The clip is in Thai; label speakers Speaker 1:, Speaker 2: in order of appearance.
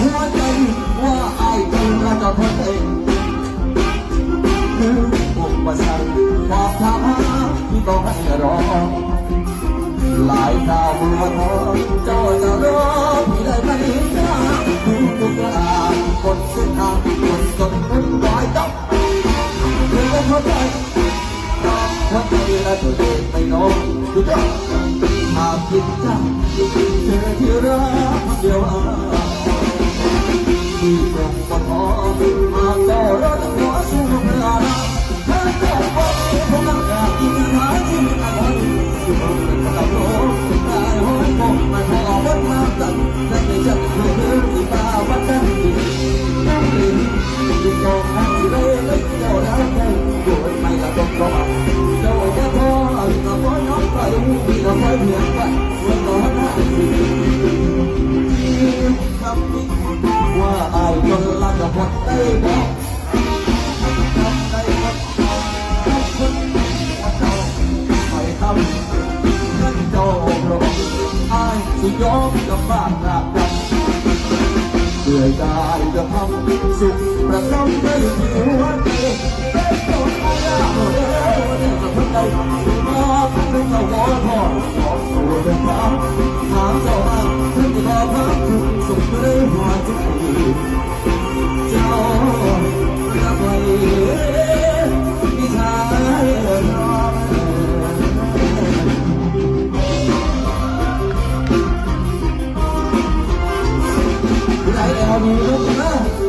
Speaker 1: หัวใจว่าไอ้จนละจะทนเองคืออุปสรรคความท้าที่ต้องให้รอหลายคราวเมือทอเจ้าจะรอพี่ได้ไหมนะทุกทุกอย่างคนเส้นทางคนจนมุ่งหมายต้องเธอไม่เข้าใจต้องเข้าใจและตัวเองไม่น้อยดูจ้าหากคิดจ้าอยู่กับเธอที่รักเดียวอา ทำได้หมดทุกคนว่าเจ้าไม่ทำนั่นเจ้าโปรดอายสิยอมกับบ้านรักกันเพื่อได้จะทำสุขประจำในหัวใจได้โปรดอายาโปรดเอ๋ยจะทำใจมาเป็นเจ้าหัวทอดของใจ 来到你的身旁。